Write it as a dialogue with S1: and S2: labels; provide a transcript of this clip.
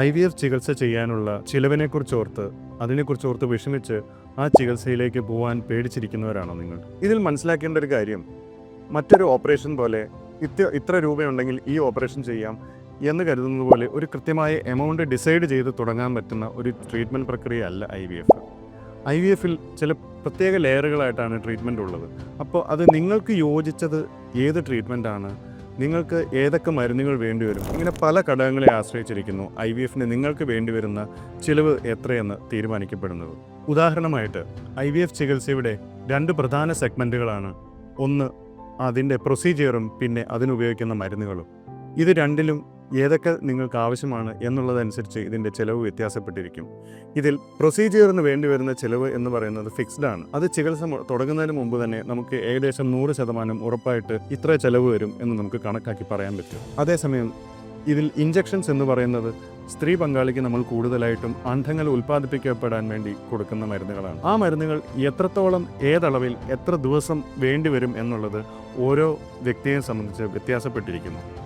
S1: I V F ചികിത്സ ചെയ്യാനുള്ള ചിലവിനെക്കുറിച്ച് ഓർത്ത് അതിനെക്കുറിച്ച് ഓർത്ത് വിഷമിച്ച് ആ ചികിത്സയിലേക്ക് പോകാൻ പേടിച്ചിരിക്കുന്നവരാണോ നിങ്ങൾ? ഇതിൽ മനസ്സിലാക്കേണ്ട ഒരു കാര്യം മറ്റൊരു ഓപ്പറേഷൻ പോലെ ഇത്ര ഇത്ര രൂപയുണ്ടെങ്കിൽ ഈ ഓപ്പറേഷൻ ചെയ്യാം എന്ന് കരുതുന്നത് പോലെ ഒരു കൃത്യമായ എമൗണ്ട് ഡിസൈഡ് ചെയ്ത് തുടങ്ങാൻ പറ്റുന്ന ഒരു ട്രീറ്റ്മെന്റ് പ്രക്രിയ അല്ല I V F. I V എഫിൽ ചില പ്രത്യേക ലെയറുകളായിട്ടാണ് ട്രീറ്റ്മെന്റ് ഉള്ളത്. അപ്പോൾ അത് നിങ്ങൾക്ക് യോജിച്ചത് ഏത് ട്രീറ്റ്മെന്റ് ആണ് നിങ്ങൾക്ക് ഏതൊക്കെ മരുന്നുകൾ വേണ്ടിവരും? ഇങ്ങനെ പല ഘടകങ്ങളെ ആശ്രയിച്ചിരിക്കുന്നു. ഐ വി എഫിന് നിങ്ങൾക്ക് വേണ്ടിവരുന്ന ചിലവ് എത്രയെന്ന് തീരുമാനിക്കപ്പെടുന്നത്? ഉദാഹരണമായിട്ട് ഐ വി എഫ് ചികിത്സയുടെ രണ്ട് പ്രധാന സെഗ്മെന്റുകളാണ് ഒന്ന് അതിന്റെ പ്രൊസീജിയറും പിന്നെ അതിനുപയോഗിക്കുന്ന മരുന്നുകളും. ഇത് രണ്ടിലും ഏതൊക്കെ നിങ്ങൾക്ക് ആവശ്യമാണ് എന്നുള്ളതനുസരിച്ച് ഇതിന്റെ ചിലവ് വ്യത്യാസപ്പെട്ടിരിക്കും. ഇതിൽ പ്രൊസീജിയറിന് വേണ്ടി വരുന്ന ചിലവ് എന്ന് പറയുന്നത് ഫിക്സ്ഡ് ആണ്. അത് ചികിത്സ തുടങ്ങുന്നതിന് മുമ്പ് തന്നെ നമുക്ക് ഏകദേശം നൂറ് ശതമാനം ഉറപ്പായിട്ട് ഇത്ര ചിലവ് വരും എന്ന് നമുക്ക് കണക്കാക്കി പറയാൻ പറ്റും. അതേസമയം ഇതിൽ ഇഞ്ചെക്ഷൻസ് എന്ന് പറയുന്നത് സ്ത്രീ പങ്കാളിക്ക് നമ്മൾ കൂടുതലായിട്ടും അണ്ഡങ്ങൾ ഉൽപ്പാദിപ്പിക്കപ്പെടാൻ വേണ്ടി കൊടുക്കുന്ന മരുന്നുകളാണ്. ആ മരുന്നുകൾ എത്രത്തോളം ഏതളവിൽ എത്ര ദിവസം വേണ്ടിവരും എന്നുള്ളത് ഓരോ വ്യക്തിയെ സംബന്ധിച്ച് വ്യത്യാസപ്പെട്ടിരിക്കുന്നു.